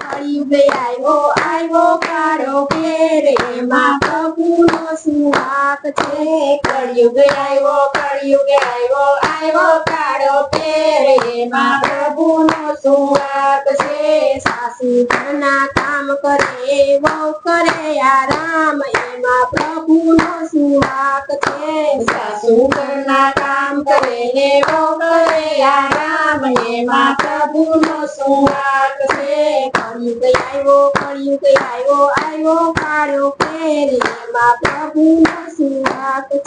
કળિયુગ આવ્યો આવ્યો કાળો ઘેર એમાં પ્રભુનો સુવાસ છે. કળિયુગ આવ્યો કળિયુગ આવ્યો આવ્યો કાળો ઘેર એમાં પ્રભુનો સુવાસ છે. સાસુ ઘરના કામ કરે, વહુ કરે, આરામ, એમાં પ્રભુનો સુવાસ છે. સાસુ ઘરના કામ કરે, ને વહુ કરે, આરામ, એમાં પ્રભુનો સુવાસ છે કળિયુગ આવ્યો કળિયુગ આવ્યો આવ્યો કાળો ફેર એમાં પ્રભુનો સુવાસ છે.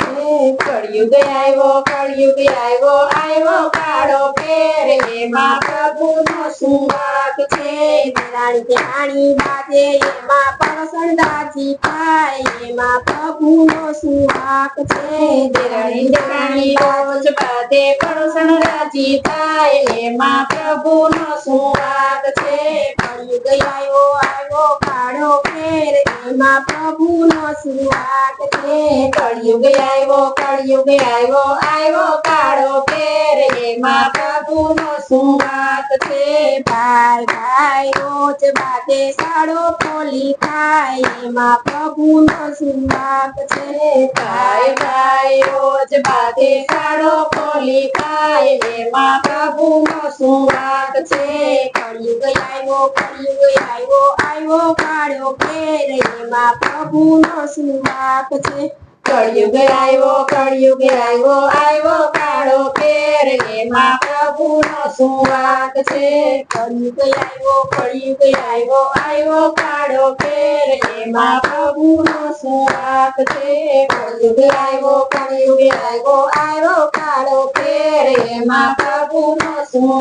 કળિયુગ આવ્યો કળિયુગ આવ્યો આવ્યો કાળો ફેર એમાં પ્રભુનો સુવાસ છે. રાણી રાણી બાજે એમાં પરસણ દાજી પાય એમાં પ્રભુનો સુવાસ છે. રાણી રાણી રોજ બાજે પરસણ દાજી થાય એમાં પ્રભુનો સુવાસ છે. કળિયુગ આવ્યો આવ્યો કાળો ફેર એમાં પ્રભુનો સુવાસ છે. કળિયુગ આવ્યો કળિયુગ આવ્યો આવ્યો કાળો ફેર એમાં પ્રભુનો સુવાસ છે. ભાઈ ભાઈ રોજ બાતે સાડો પોલી ખાય. એમાં પ્રભુનો સુવાસ છે. ભાઈ ભાઈ રોજ બાતે સાડો પોલી ખાય. એમાં પ્રભુનો સુવાસ છે. કળિયુગ આવ્યો કળિયુગ આવ્યો આવ્યો કાળો ફેર. એમાં પ્રભુનો સુવાસ છે. કળિયુગ આવ્યો કળિયુગ આવ્યો આવ્યો કાળો ફેર એમાં પ્રભુનો વાત છે. કળિયુગ આવ્યો કળિયુગ આવ્યો આવ્યો કાળો ફેર એમાં પ્રભુનો વાત છે. કળિયુગ આવ્યો કળિયુગ આવ્યો આવ્યો કાળો ફેર એમાં પ્રભુનો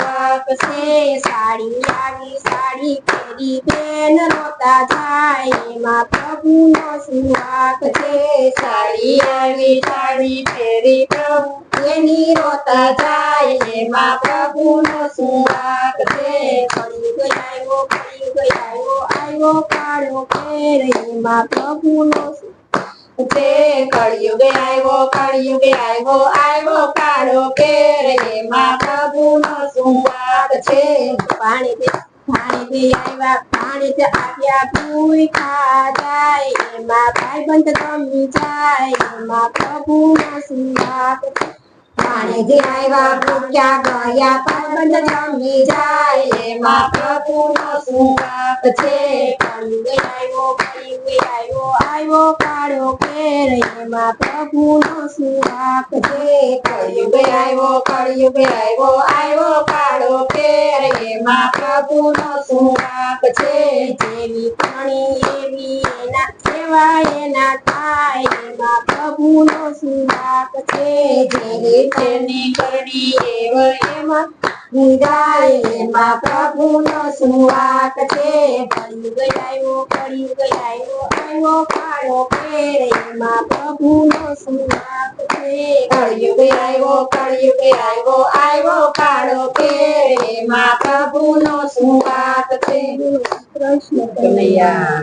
વાત છે. સાડી આવી સાડી પહેરી બેન રોતા જાય, એમાં છે સાડી આવી સાડી ફેરી પ્રભુ એની રોતા જાય એમાં પ્રભુનો છે કળિયુગ આવ્યો કળિયુગ આવ્યો આવ્યો કાળો ફેર એમાં પ્રભુનો છે કળિયુગ આવ્યો કળિયુગ આવ્યો આવ્યો કાળો ફેર એમાં પ્રભુનો સુવાસ છે પાણી દે પાણી દે આવ્યા પાણી દે આવ્યા ભૂઈ ખાધાય એમાં ભાઈબંધ ગમી આવ્યા ભૂખ્યા ગયા, ભાઈબંધ જમી જાય, એમાં પ્રભુનો સુવાસ છે. કળિયુગ આવ્યો કળિયુગ આવ્યો આવ્યો કાળો ફેર એમાં પ્રભુનો સુવાસ છે. કળિયુગ આવ્યો કળિયુગ આવ્યો આવ્યો કાળો ફેર એમાં પ્રભુનો સુવાસ છે. જેવી પાણી એવી એના સેવા એના થાય એમાં પ્રભુનો સુવાસ છે જેવી તેની કરણી એવ એમાં નિરાય એમાં પ્રભુનો સુવાસ છે આવ્યો કળિયુગ આવ્યો આવ્યો ફેર પ્રભુનો છે કળિયુગ આવ્યો કળિયુગ આવ્યો આવ્યો કાળો ફેર એમાં પ્રભુનો સુવાસ છે કૃષ્ણ કનૈયા.